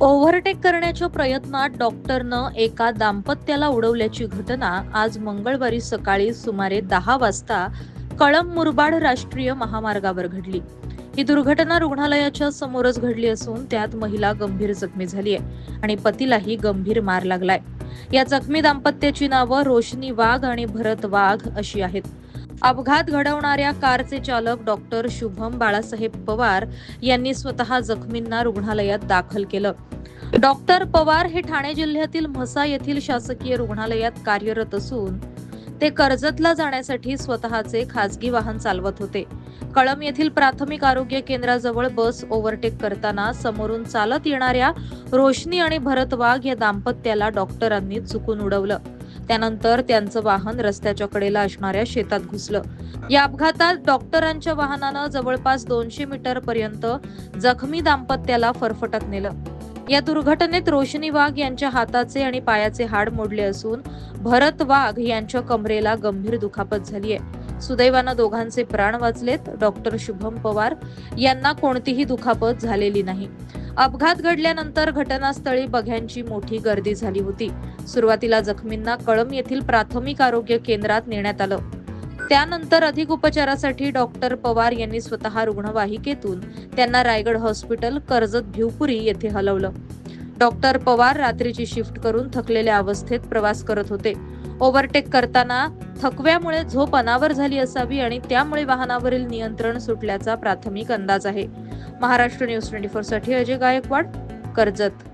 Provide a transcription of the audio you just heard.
Overtake करण्याच्या प्रयत्नात डॉक्टरनं एका दाम्पत्याला उडवल्याची घटना आज मंगळवारी सकाळी सुमारे दहा वाजता कळम मुरबाड राष्ट्रीय महामार्गावर घडली. ही दुर्घटना रुग्णालयाच्या समोरच घडली असून त्यात महिला गंभीर जखमी झाली आहे आणि पतीलाही गंभीर मार लागलाय. या जखमी दाम्पत्याची नावं रोशनी वाघ आणि भरत वाघ अशी आहेत. अपघात घडवणाऱ्या कारचे चालक डॉक्टर शुभम बाळासाहेब पवार यांनी स्वतः जखमींना रुग्णालयात दाखल केलं. डॉक्टर पवार हे ठाणे जिल्ह्यातील म्हसा येथील शासकीय रुग्णालयात कार्यरत असून ते कर्जतला जाण्यासाठी स्वतःचे खासगी वाहन चालवत होते. कळम येथील प्राथमिक आरोग्य केंद्राजवळ बस ओव्हरटेक करताना समोरून चालत येणाऱ्या रोशनी आणि भरत वाघ या दाम्पत्याला डॉक्टरांनी चुकून उडवलं. त्यानंतर त्यांचं वाहन रस्त्याच्या कडेला असणाऱ्या शेतात घुसलं. या अपघातात डॉक्टरांच्या वाहनानं जवळपास दोनशे मीटर पर्यंत जखमी दाम्पत्याला फरफटत नेलं. या दुर्घटनेत रोशनी वाघ यांच्या हाताचे आणि पायाचे हाड मोडले असून भरत वाघ यांच्या कमरेला गंभीर दुखापत झाली आहे सुदैवानं दोघांचे प्राण वाचलेत डॉक्टर शुभम पवार यांना कोणतीही दुखापत झालेली नाही. अपघात घडल्यानंतर घटनास्थळी बघ्यांची मोठी गर्दी झाली होती. सुरुवातीला जखमींना कळम येथील प्राथमिक आरोग्य केंद्रात नेण्यात आलं. त्यानंतर अधिक उपचारासाठी डॉक्टर पवार यांनी स्वतः रुग्णवाहिकेतून त्यांना रायगड हॉस्पिटल कर्जत भिवपुरी येथे हलवलं. डॉक्टर पवार रात्रीची शिफ्ट करून थकलेल्या अवस्थेत प्रवास करत होते. ओव्हरटेक करताना थकव्यामुळे झोप अनावर झाली असावी आणि त्यामुळे वाहनावरील नियंत्रण सुटल्याचा प्राथमिक अंदाज आहे. महाराष्ट्र न्यूज ट्वेंटी फोरसाठी अजय गायकवाड कर्जत.